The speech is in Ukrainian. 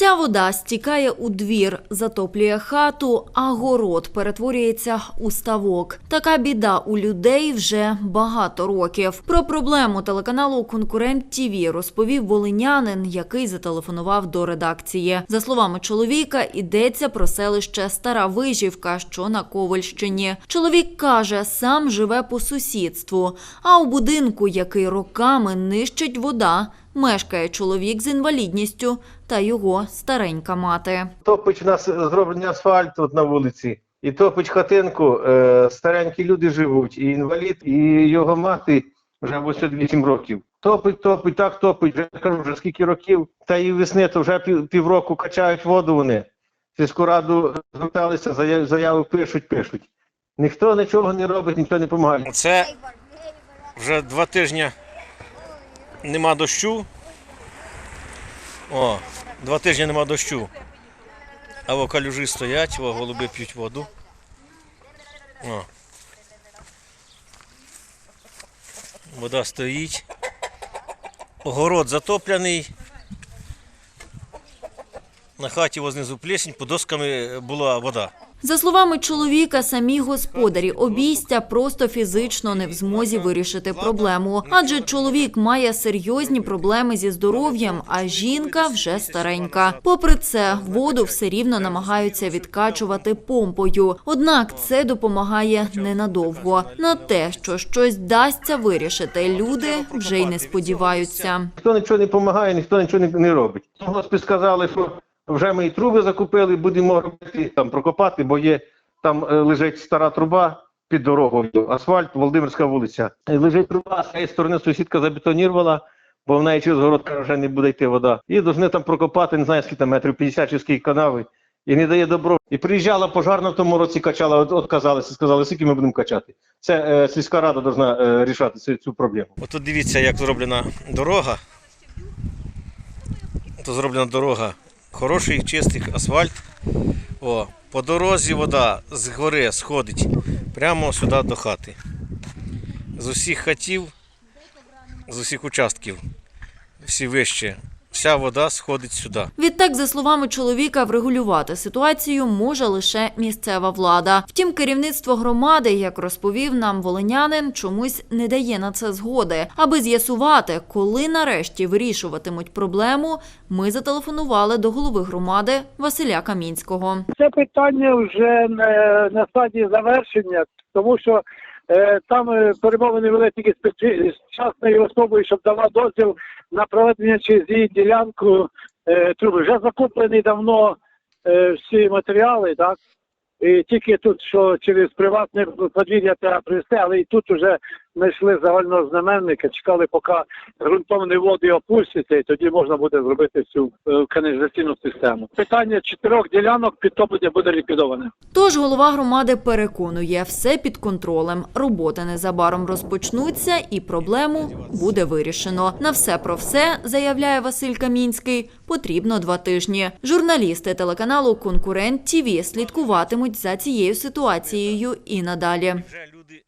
Вся вода стікає у двір, затоплює хату, а город перетворюється у ставок. Така біда у людей вже багато років. Про проблему телеканалу Конкурент ТІВІ розповів волинянин, який зателефонував до редакції. За словами чоловіка, йдеться про селище Стара Вижівка, що на Ковальщині. Чоловік каже, сам живе по сусідству, а у будинку, який роками нищить вода, мешкає чоловік з інвалідністю та його старенька мати. Топить у нас зроблений асфальт тут на вулиці. І топить хатинку, е, старенькі люди живуть, і інвалід, і його мати вже 88 років. Топить, топить, так топить, вже кажу, вже скільки років. Та і весни, то вже пів, півроку качають воду вони. Сільську раду зверталися, заяви, заяви пишуть, пишуть. Ніхто нічого не робить, ніхто не допомагає. Це вже два тижні нема дощу. О, два тижні нема дощу. А во калюжі стоять, во голуби п'ють воду. О. Вода стоїть. Огород затоплений. На хаті вознизу плесень, під досками була вода. За словами чоловіка, самі господарі обійстя просто фізично не в змозі вирішити проблему, адже чоловік має серйозні проблеми зі здоров'ям, а жінка вже старенька. Попри це, воду все рівно намагаються відкачувати помпою. Однак це допомагає ненадовго. На те, що щось вдасться вирішити, люди вже й не сподіваються. Ніхто нічого не допомагає, ніхто нічого не, не робить. Госпі сказали, що вже ми і труби закупили, будемо робити там прокопати, бо є там е, лежить стара труба під дорогою, асфальт, Володимирська вулиця. Е, Лежить труба, з цієї сторони сусідка забетонірувала, бо в неї через город вже не буде йти вода. І повинні там прокопати, не знаю, скільки там метрів 50 чи скільки канави. І не дає добро. І приїжджала пожарна в тому році, качала, от, сказали, скільки ми будемо качати. Це е, сільська рада повинна е, рішати цю, цю проблему. Отут дивіться, як зроблена дорога. Тут зроблена дорога. Хороший, чистий асфальт. О, по дорозі вода з гори сходить прямо сюди до хати. З усіх хатів, з усіх участків, всі вище, вся вода сходить сюди. Відтак, за словами чоловіка, врегулювати ситуацію може лише місцева влада. Втім, керівництво громади, як розповів нам волинянин, чомусь не дає на це згоди. Аби з'ясувати, коли нарешті вирішуватимуть проблему, ми зателефонували до голови громади Василя Камінського. це питання вже не на стадії завершення, тому що там е, перемовини вели тільки з частною особою, щоб дала дозвіл на проведення через її ділянку е, труби. Вже закуплені давно е, всі матеріали, так? І тільки тут, що через приватне подвір'я треба привезти, але і тут вже знайшли загального знаменника, чекали, поки ґрунтовні води опустяться, і тоді можна буде зробити цю е, каналізаційну систему. Питання чотирьох ділянок підтоплення буде ліквідоване. Тож голова громади переконує, все під контролем. Роботи незабаром розпочнуться, і проблему буде вирішено. На все про все заявляє Василь Камінський. Потрібно два тижні. Журналісти телеканалу Конкурент ТІВІ слідкуватимуть за цією ситуацією і надалі. Люди